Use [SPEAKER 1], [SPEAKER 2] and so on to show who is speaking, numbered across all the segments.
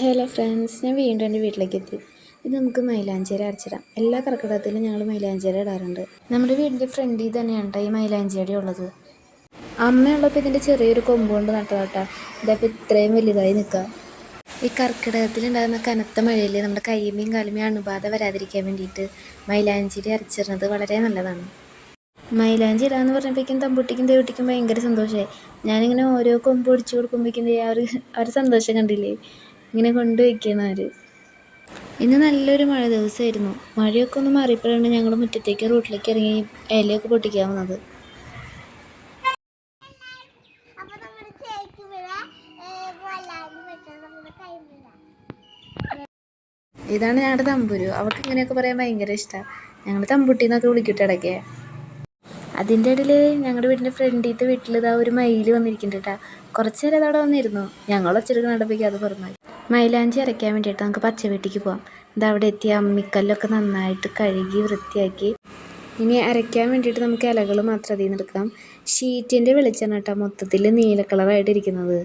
[SPEAKER 1] Hello friends ഞാൻ വീണ്ടും എന്റെ വീട്ടിലേക്ക് എത്തി ഇത് നമുക്ക് മൈലാഞ്ചേര അരച്ചിടാം. എല്ലാ കർക്കിടകത്തിലും ഞങ്ങൾ മൈലാഞ്ചേര ഇടാറുണ്ട്. നമ്മുടെ വീടിന്റെ ഫ്രണ്ടിൽ തന്നെയാണ് ഈ മൈലാഞ്ചേരി ഉള്ളത്. അമ്മയുള്ളപ്പോൾ ഇതിന്റെ ചെറിയൊരു കൊമ്പ് കൊണ്ട് നട്ടതാട്ടാ. ഇതപ്പോൾ ഇത്രയും വലുതായി നിൽക്കുക ഈ കർക്കിടകത്തിലുണ്ടാകുന്ന കനത്ത മഴയിൽ നമ്മുടെ കയ്യുമ്മയും കാലുമ്മയും അണുബാധ വരാതിരിക്കാൻ വേണ്ടിയിട്ട് മൈലാഞ്ചേരി അരച്ചിടുന്നത് വളരെ നല്ലതാണ്. മൈലാഞ്ചി ഇടാന്ന് പറഞ്ഞപ്പോഴേക്കും തമ്പുട്ടിക്കും തേവിട്ടിക്കും ഭയങ്കര സന്തോഷമായി. ഞാനിങ്ങനെ ഓരോ കൊമ്പ് ഒടിച്ചു കൊടുക്കുമ്പോഴേക്കും ആ ഒരു സന്തോഷം കണ്ടില്ലേ? ഇങ്ങനെ കൊണ്ടുവയ്ക്കണം അവർ ഇന്ന് നല്ലൊരു മഴ ദിവസമായിരുന്നു. മഴയൊക്കെ ഒന്ന് മാറിയപ്പോഴാണ് ഞങ്ങൾ മുറ്റത്തേക്ക് റോട്ടിലേക്ക് ഇറങ്ങി ഇലയൊക്കെ പൊട്ടിക്കാൻ വന്നത്. ഇതാണ് ഞങ്ങളുടെ തമ്പുരു. അവർക്ക് ഇങ്ങനെയൊക്കെ പറയാൻ ഭയങ്കര ഇഷ്ടമാണ് ഞങ്ങൾ തമ്പുട്ടി എന്നൊക്കെ വിളിക്കട്ടെ ഇടയ്ക്ക്. അതിന്റെ ഇടയിൽ ഞങ്ങളുടെ വീടിന്റെ ഫ്രണ്ടിലത്തെ വീട്ടിൽ ഇതാ ഒരു മയിൽ വന്നിരിക്കുന്നുണ്ട് കേട്ടോ കുറച്ച് നേരം അതവിടെ വന്നിരുന്നു. ഞങ്ങൾ ഒച്ചെടുക്കുന്ന നടപ്പിക്കാതെ അത് പറഞ്ഞു മൈലാഞ്ചി അരയ്ക്കാൻ വേണ്ടിയിട്ട് നമുക്ക് പച്ച വീട്ടിലേക്ക് പോവാം. ഇത് അവിടെ എത്തിയ അമ്മിക്കല്ലൊക്കെ നന്നായിട്ട് കഴുകി വൃത്തിയാക്കി. ഇനി അരയ്ക്കാൻ വേണ്ടിയിട്ട് നമുക്ക് ഇലകൾ മാത്രം അതിൽ നിന്ന് എടുക്കാം. ഷീറ്റിന്റെ വെളിച്ചെണ്ണ കേട്ടോ മൊത്തത്തിൽ നീല കളറായിട്ട് ഇരിക്കുന്നത്.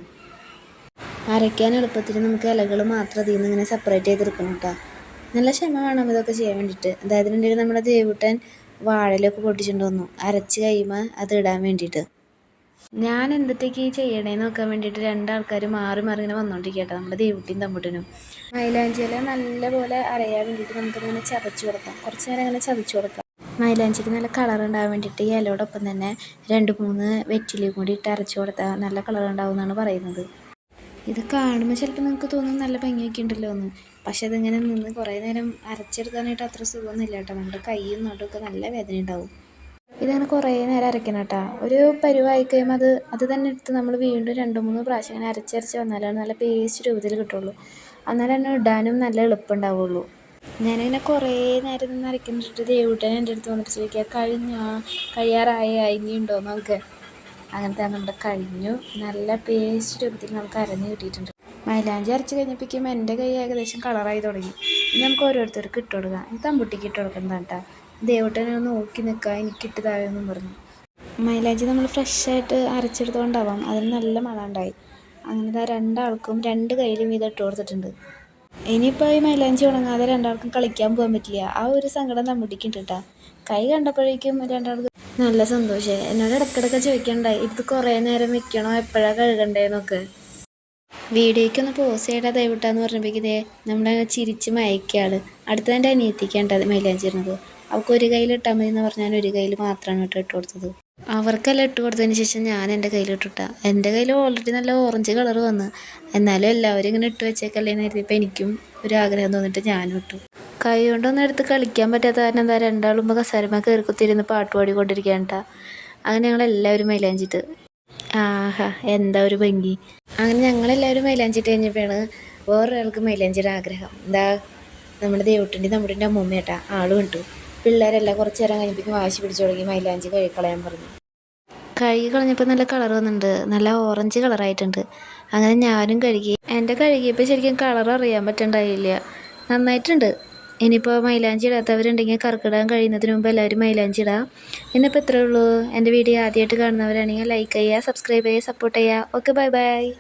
[SPEAKER 1] അരയ്ക്കാൻ എളുപ്പത്തിൽ നമുക്ക് ഇലകൾ മാത്രം അതിൽ നിന്ന് ഇങ്ങനെ സെപ്പറേറ്റ് ചെയ്തെടുക്കണം കേട്ടോ. നല്ല ക്ഷമ വേണം ഇതൊക്കെ ചെയ്യാൻ വേണ്ടിയിട്ട്. അതായത് നമ്മുടെ ദേവുട്ടൻ വാഴലൊക്കെ പൊട്ടിച്ചിട്ടുണ്ടോന്നു അരച്ച് കഴിയുമ്പോൾ അത് ഇടാൻ വേണ്ടിയിട്ട്. ഞാൻ എന്തൊക്കെ ഈ ചെയ്യണേ നോക്കാൻ വേണ്ടിയിട്ട് രണ്ടാൾക്കാർ മാറി മാറി ഇങ്ങനെ വന്നുകൊണ്ടിരിക്കട്ടെ നമ്മുടെ ദേവുട്ടിയും തമ്പുട്ടിനും. നല്ല നല്ലപോലെ അറിയാൻ വേണ്ടിയിട്ട് നമുക്കിങ്ങനെ ചതച്ചു കൊടുക്കാം. കുറച്ച് നേരം അങ്ങനെ ചതച്ചു കൊടുക്കാം. മൈലാഞ്ചിക്ക് നല്ല കളർ ഉണ്ടാകാൻ വേണ്ടിയിട്ട് ഈ ഇലയോടൊപ്പം തന്നെ രണ്ട് മൂന്ന് വെറ്റിലയും കൂടി ഇട്ട് അരച്ചു കൊടുത്താൽ നല്ല കളർ ഉണ്ടാവും എന്നാണ് പറയുന്നത്. ഇത് കാണുമ്പോൾ ചിലപ്പോൾ നിങ്ങൾക്ക് തോന്നും നല്ല ഭംഗിയൊക്കെ ഉണ്ടല്ലോ എന്ന്. പക്ഷെ അതിങ്ങനെ നിന്ന് കുറേ നേരം അരച്ചെടുക്കാനായിട്ട് അത്ര സുഖമൊന്നുമില്ല കേട്ടോ. നമ്മുടെ കൈയും നടുമൊക്കെ നല്ല വേദന ഉണ്ടാവും ഇതങ്ങനെ കുറേ നേരം അരയ്ക്കണം കേട്ടോ. ഒരു പരുവായി കഴിയുമ്പോൾ അത് അത് തന്നെ എടുത്ത് നമ്മൾ വീണ്ടും രണ്ട് മൂന്ന് പ്രാവശ്യം ഇങ്ങനെ അരച്ചരച്ച് വന്നാലാണ് നല്ല പേസ്റ്റ് രൂപത്തിൽ കിട്ടുള്ളൂ. അന്നേരം തന്നെ ഇടാനും നല്ല എളുപ്പമുണ്ടാവുള്ളൂ. ഞാനിങ്ങനെ കുറേ നേരം നിന്ന് അരയ്ക്കുന്നിട്ട് ദേവൂട്ടൻ എന്റെ അടുത്ത് വന്നിട്ട് ചോദിക്കുക കഴിഞ്ഞോ? കഴിയാറായി? ഇനിയുണ്ടോ നമുക്ക് അങ്ങനത്തെ നമ്മുടെ കഴിഞ്ഞു. നല്ല പേസ്റ്റ് രൂപത്തിൽ നമുക്ക് അരഞ്ഞ് കിട്ടിയിട്ടുണ്ട്. മൈലാഞ്ചി അരച്ച് കഴിഞ്ഞപ്പോഴേക്കും എന്റെ കൈ ഏകദേശം കളറായി തുടങ്ങി. ഇനി നമുക്ക് ഓരോരുത്തർക്ക് ഇട്ട് കൊടുക്കാം. ഇത് തമ്പുട്ടിക്ക് ഇട്ട് കൊടുക്കുന്നതാണ് കേട്ടോ. ദേവട്ടനെ ഒന്ന് നോക്കി നിൽക്കുക എനിക്ക് താഴെന്നും പറഞ്ഞു. മൈലാഞ്ചി നമ്മൾ ഫ്രഷായിട്ട് അരച്ചെടുത്തുകൊണ്ടാവാം അതിന് നല്ല മണം അങ്ങനെ ആ രണ്ടാൾക്കും രണ്ട് കയ്യിലും ഇത് ഇട്ട് കൊടുത്തിട്ടുണ്ട്. ഇനിയിപ്പോൾ ഈ മൈലാഞ്ചി ഉണങ്ങാതെ രണ്ടാൾക്കും കളിക്കാൻ പോകാൻ പറ്റില്ല. ആ ഒരു സങ്കടം തമ്പുട്ടിക്ക് ഉണ്ട് കേട്ടോ കൈ കണ്ടപ്പോഴേക്കും രണ്ടാൾക്ക് നല്ല സന്തോഷമായി എന്നോട് ഇടയ്ക്കിടയ്ക്ക് ചോദിക്കണ്ടായി ഇത് കുറേ നേരം വെക്കണോ? എപ്പോഴാണ് കഴുകണ്ടേന്നൊക്കെ? വീഡിയോയ്ക്കൊന്ന് പോസ് ചെയ്യടാ ദയവിട്ടാന്ന് പറഞ്ഞപ്പോഴേക്കും നമ്മുടെ ചിരിച്ച് മയക്കുകയാണ് അടുത്ത എന്റെ അനിയത്തിക്കാണ്ടത് മൈലാഞ്ചിരുന്നത് അവൾക്ക് ഒരു കയ്യിൽ ഇട്ടാൽ മതി എന്ന് പറഞ്ഞാൽ ഒരു കയ്യിൽ മാത്രമാണ് കേട്ടോ ഇട്ട് കൊടുത്തത്. അവർക്കെല്ലാം ഇട്ട് കൊടുത്തതിന് ശേഷം ഞാൻ എന്റെ കയ്യിൽ ഇട്ടിട്ട. എന്റെ കയ്യിൽ ഓൾറെഡി നല്ല ഓറഞ്ച് കളർ വന്ന്. എന്നാലും എല്ലാവരും ഇങ്ങനെ ഇട്ട് വെച്ചേക്കല്ലേ എന്ന് കരുതിയപ്പോൾ എനിക്കും ഒരു ആഗ്രഹം തോന്നിയിട്ട് ഞാനും ഇട്ടു. കൈ കൊണ്ടൊന്നും എടുത്ത് കളിക്കാൻ പറ്റാത്ത കാരണം എന്താ രണ്ടാളും ഇപ്പോൾ കസാരമ്മ കയറി കുത്തിയിരുന്ന് പാട്ട് പാടിക്കൊണ്ടിരിക്കുകയാണ് കേട്ടോ അങ്ങനെ ഞങ്ങൾ എല്ലാവരും മൈലാഞ്ചിട്ട്. ആഹാ എന്താ ഒരു ഭംഗി. അങ്ങനെ ഞങ്ങളെല്ലാവരും മൈലാഞ്ചിട്ട് കഴിഞ്ഞപ്പോഴാണ് വേറൊരാൾക്ക് മൈലാഞ്ചിയുടെ ആഗ്രഹം. എന്താ നമ്മുടെ ദേവട്ടിന്റെ നമ്മുടെ അമ്മൂമ്മേട്ടാ ആളും കണ്ടു പിള്ളേരെല്ലാം കുറച്ച് നേരം കഴിഞ്ഞപ്പോഴേക്കും വാശി പിടിച്ചു തുടങ്ങി. മൈലാഞ്ചി കഴുകി കളയാൻ പറഞ്ഞു. കഴുകി കളഞ്ഞപ്പോൾ നല്ല കളർ വന്നിട്ടുണ്ട്. നല്ല ഓറഞ്ച് കളറായിട്ടുണ്ട് അങ്ങനെ ഞാനും കഴുകി. എന്റെ കഴുകിയപ്പോൾ ശരിക്കും കളർ അറിയാൻ പറ്റണ്ടായില്ല. നന്നായിട്ടുണ്ട്. ഇനിയിപ്പോൾ മൈലാഞ്ചി ഇടാത്തവരുണ്ടെങ്കിൽ കറക്കിടാൻ കഴിയുന്നതിന് മുമ്പ് എല്ലാവരും മൈലാഞ്ചി ഇടാം. ഇന്നിപ്പോൾ ഇത്രയേ ഉള്ളൂ. എന്റെ വീഡിയോ ആദ്യമായിട്ട് കാണുന്നവരാണെങ്കിൽ ലൈക്ക് ചെയ്യുക സബ്സ്ക്രൈബ് ചെയ്യുക സപ്പോർട്ട് ചെയ്യുക. Okay bye bye